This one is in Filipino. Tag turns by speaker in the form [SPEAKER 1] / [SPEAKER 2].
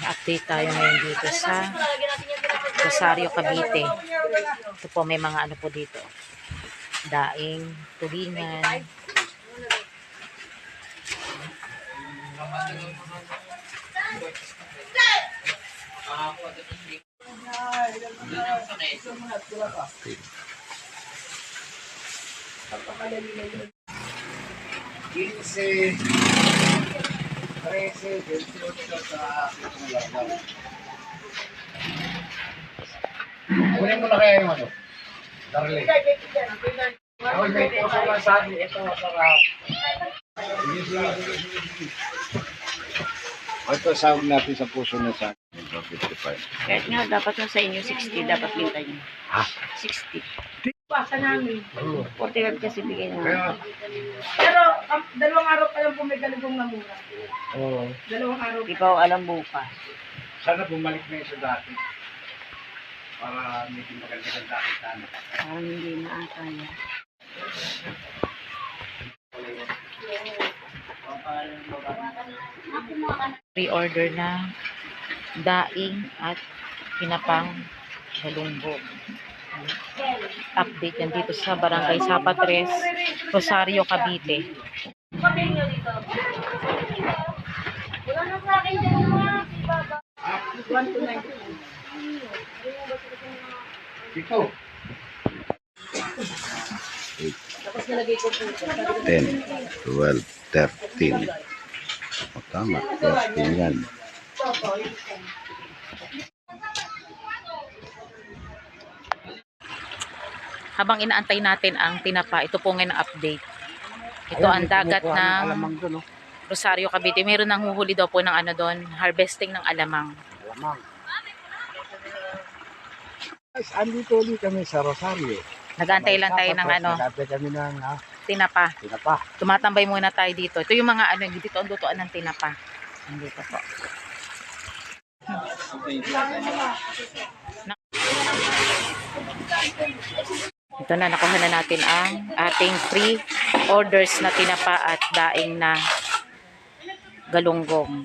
[SPEAKER 1] update tayo ngayon dito sa Rosario, Cavite. Ito po, may mga ano po dito. Daing, tulingan.
[SPEAKER 2] Quince, 13, 28 sa Lalaw. Kunin mo na kaya yung ano? Darling. Ako may puso lang sa akin. Ito, masarap. Ito, sahog natin sa puso na sa akin. Ito, 55.
[SPEAKER 1] Kahit nga, dapat yung sa inyo 60, dapat binta nyo.
[SPEAKER 2] Ha?
[SPEAKER 1] 60.
[SPEAKER 3] Pasa namin.
[SPEAKER 2] Oo.
[SPEAKER 1] 40 kasi bigay nyo.
[SPEAKER 2] Kaya,
[SPEAKER 3] Pero um, dalawang araw pa lang po may galugong na mura.
[SPEAKER 2] oo.
[SPEAKER 3] Dalawang araw.
[SPEAKER 1] Di pa ako alam bukas.
[SPEAKER 2] Sana bumalik na yun sa dati. Para medyo maganda-ganda ang sana.
[SPEAKER 1] Parang hindi na ata yan. Pre-order na daing at pinapang galunggong. Update yan dito sa Barangay Sapatres, Rosario, Cavite.
[SPEAKER 2] Ito.
[SPEAKER 3] Tapos nalagay ko po.
[SPEAKER 4] 10, 12, 13. O tama, 13 yan.
[SPEAKER 1] Habang inaantay natin ang tinapa, ito po ngayon ang update. Ito ang dagat ng
[SPEAKER 2] Alamang doon, oh.
[SPEAKER 1] Rosario, Cavite. Meron nang huhuli daw po ng ano doon, harvesting ng alamang.
[SPEAKER 2] Alamang. Guys, andito ulit kami sa Rosario.
[SPEAKER 1] Nagantay lang tayo ng ano,
[SPEAKER 2] Nagantay kami ng ah,
[SPEAKER 1] tinapa.
[SPEAKER 2] tinapa.
[SPEAKER 1] Tumatambay muna tayo dito. Ito yung mga ano, dito ang lutuan ng tinapa. Andito po. Na- Ito na, nakuha na natin ang ating free orders na tinapa at daing na galunggong.